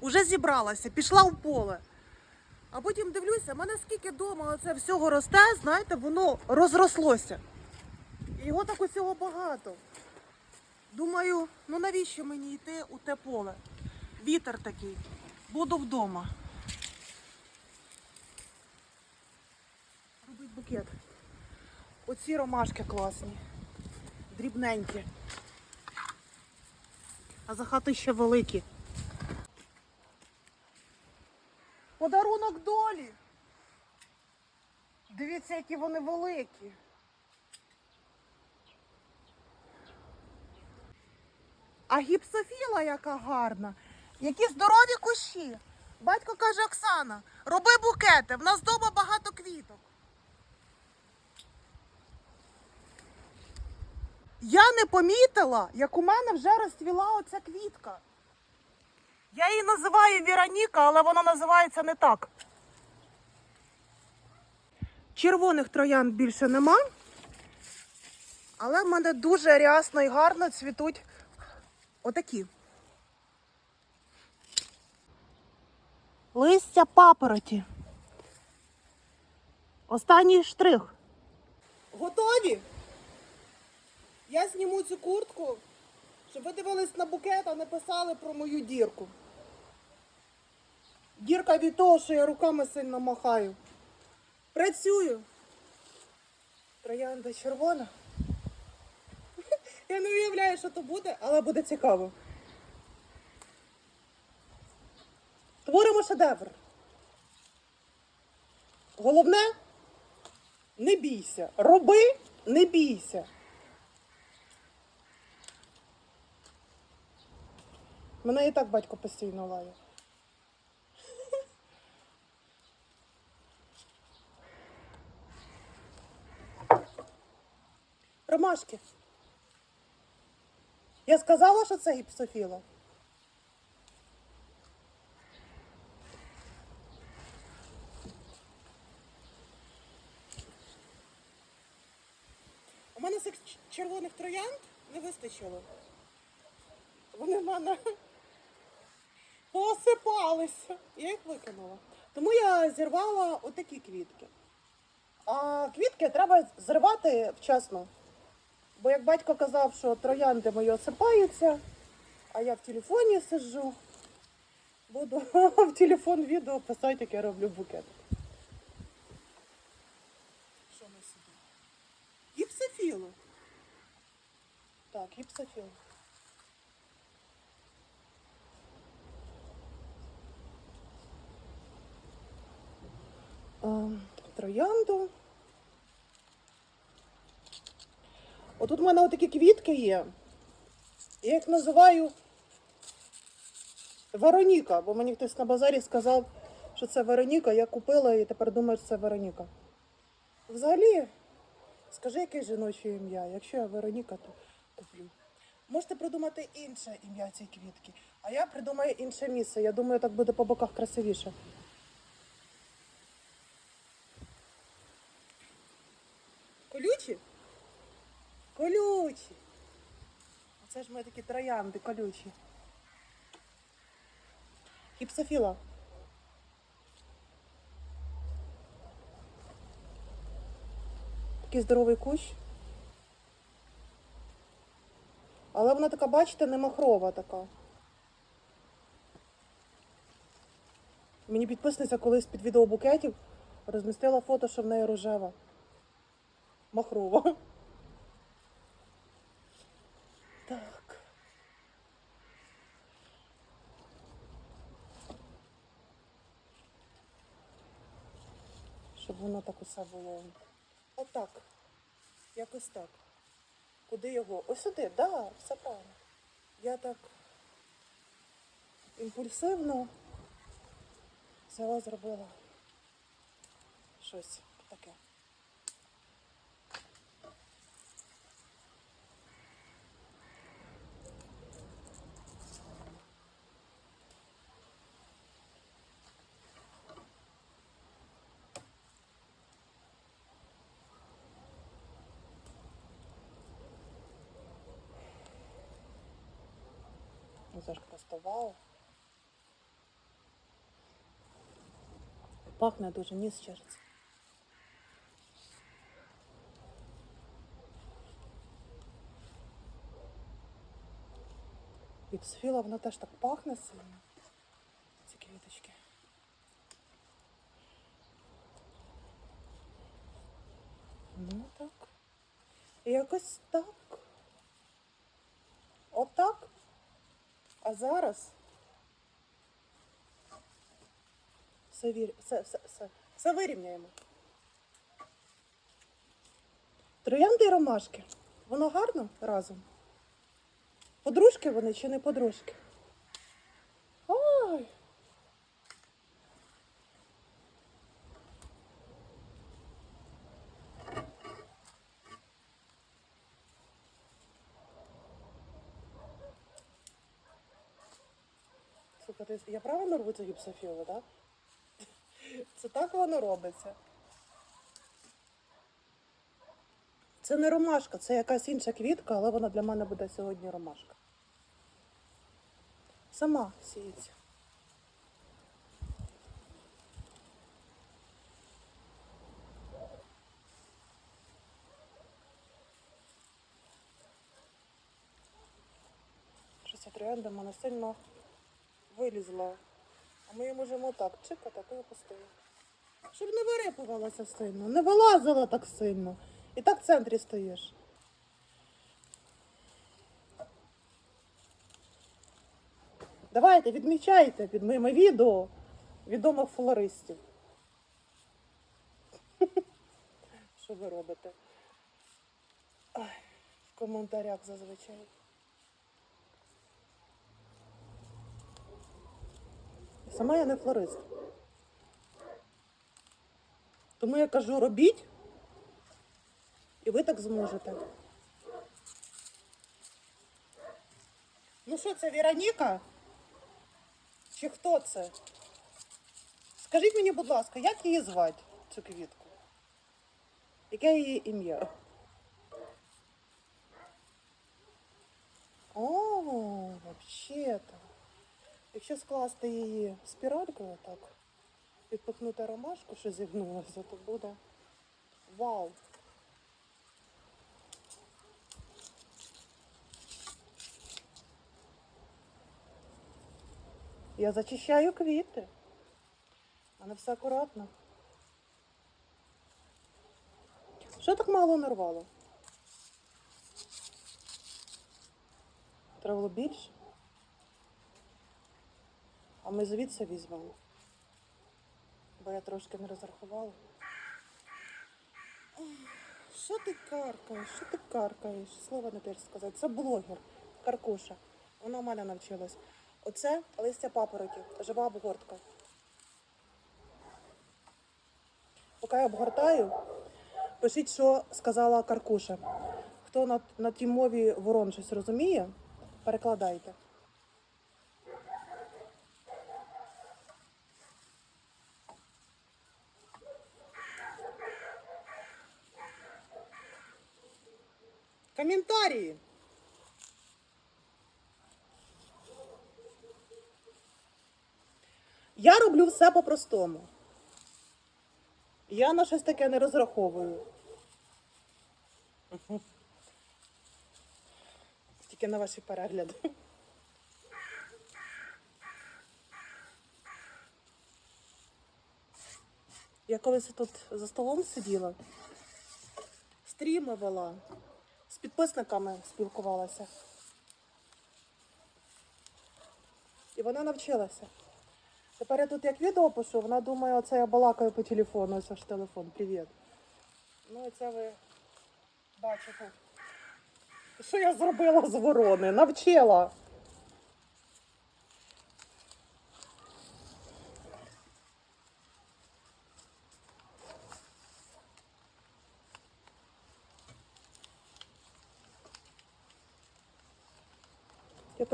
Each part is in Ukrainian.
Уже зібралася, пішла в поле. А потім дивлюся, в мене скільки вдома оце всього росте, знаєте, воно розрослося. І його так усього багато. Думаю, ну навіщо мені йти у те поле? Вітер такий. Буду вдома. Робить букет. Оці ромашки класні. Дрібненькі. А за хати ще великі. Подарунок долі. Дивіться, які вони великі. А гіпсофіла яка гарна. Які здорові кущі. Батько каже Оксана, роби букети, в нас вдома багато квіток. Я не помітила, як у мене вже розцвіла оця квітка. Я її називаю Віроніка, але вона називається не так. Червоних троянд більше нема. Але в мене дуже рясно і гарно цвітуть отакі. Листя папороті. Останній штрих. Готові? Я зніму цю куртку, щоб ви дивились на букет, а не писали про мою дірку. Дірка від того, що я руками сильно махаю. Працюю. Троянда червона. Я не уявляю, що то буде, але буде цікаво. Творимо шедевр. Головне, не бійся. Роби, не бійся. Мене і так батько постійно лає. Ромашки. Я сказала, що це гіпсофіла. У мене цих червоних троянд не вистачило. Вони в мене посипалися. Я їх викинула. Тому я зірвала отакі квітки. А квітки треба зривати вчасно. Бо як батько казав, що троянди мої осипаються, а я в телефоні сиджу, буду в телефон відео писати, як я роблю букет. Що ми собі? Гіпсофілу. Так, гіпсофілу. Ем, Троянду. Отут в мене отакі квітки є. Я їх називаю Вероніка, бо мені хтось на базарі сказав, що це Вероніка. Я купила і тепер думаю, що це Вероніка. Взагалі, скажи, яке жіноче ім'я. Якщо я Вероніка, то куплю. Можете придумати інше ім'я цієї квітки. А я придумаю інше місце. Я думаю, так буде по боках красивіше. Колючі? Колючі. Оце ж ми такі троянди колючі. Гіпсофіла. Такий здоровий кущ. Але вона така, бачите, не махрова така. Мені підписниця колись під відео букетів розмістила фото, що в неї рожева. Махрова. Так. Щоб воно так усе було. Отак. Якось так. Куди його? Ось сюди, так, да, все правильно. Я так імпульсивно взяла, зробила щось таке. Ну, це ж просто вау. Пахне дуже, ніс чешеться. Іпсфіла, вона теж так пахне сильно. Ці квіточки. Ну так. Якось так. Отак. А зараз все, вір... все, все, все, все вирівняємо. Троянди і ромашки. Воно гарно разом. Подружки вони чи не подружки? Ой. Слухайте, я правильно рву цю гіпсофілу, так? Це так воно робиться. Це не ромашка, це якась інша квітка, але вона для мене буде сьогодні ромашка. Сама сіється. Щось в мене сильно вилізла. А ми її можемо так чикати, то опустили. Щоб не вирипувалася сильно, не вилазила так сильно. І так в центрі стоїш. Давайте, відмічайте під моїми відео відомих флористів. Що ви робите? Ай, в коментарях зазвичай. Сама я не флорист. Тому я кажу, робіть, і ви так зможете. Ну що це, Вероніка? Чи хто це? Скажіть мені, будь ласка, як її звати, цю квітку? Яке її ім'я? О, взагалі-то. Якщо скласти її спіралькою так, підпихнути ромашку, що зігнулася, то буде вау. Я зачищаю квіти. У мене все акуратно. Що так мало нарвало? Треба було більше. А ми звідси візьмемо. Бо я трошки не розрахувала. Що ти каркаєш? Що ти каркаєш? Слова не теж сказати. Це блогер, Каркуша. Вона у мене навчилась. Оце листя папороті, жива обгортка. Поки я обгортаю, пишіть, що сказала Каркуша. Хто на, на тій мові ворон щось розуміє, перекладайте. Коментарі. Я роблю все по-простому. Я на щось таке не розраховую. Тільки на ваші перегляди. Я колись тут за столом сиділа, стріми вела, з підписниками спілкувалася. І вона навчилася. Тепер я тут як відео пишу, вона думає, оце я балакаю по телефону, ось ж телефон, привіт. Ну і це ви бачите. Що я зробила з ворони? Навчила.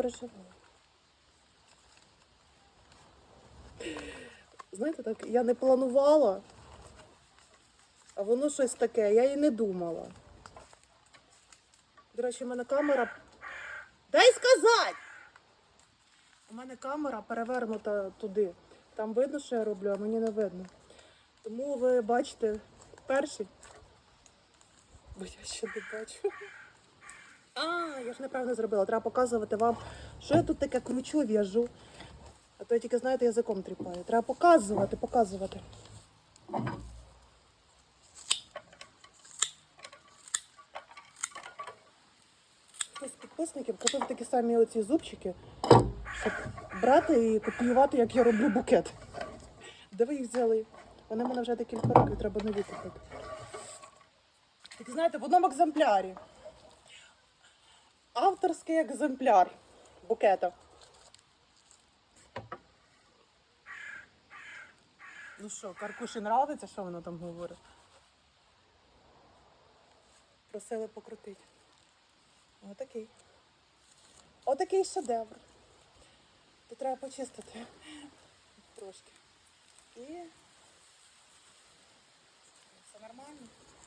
Переживаю. Знаєте, так, я не планувала, а воно щось таке, я і не думала. До речі, у мене камера. Дай сказати! У мене камера перевернута туди. Там видно, що я роблю, а мені не видно. Тому ви бачите перший. Бо я ще не бачу. А, я ж неправильно зробила. Треба показувати вам, що я тут таке кручу, в'яжу. А то я тільки, знаєте, язиком тріпаю. Треба показувати, показувати. Хтось з підписників купив такі самі оці зубчики, щоб брати і копіювати, як я роблю букет. Де ви їх взяли? Вони в мене вже декілька років, треба нові купити. Так знаєте, в одному екземплярі авторський екземпляр букета. Ну що, Каркуші нравиться, що воно там говорить? Просили покрутити. Отакий. Отакий шедевр. Тут треба почистити трошки. І все нормально.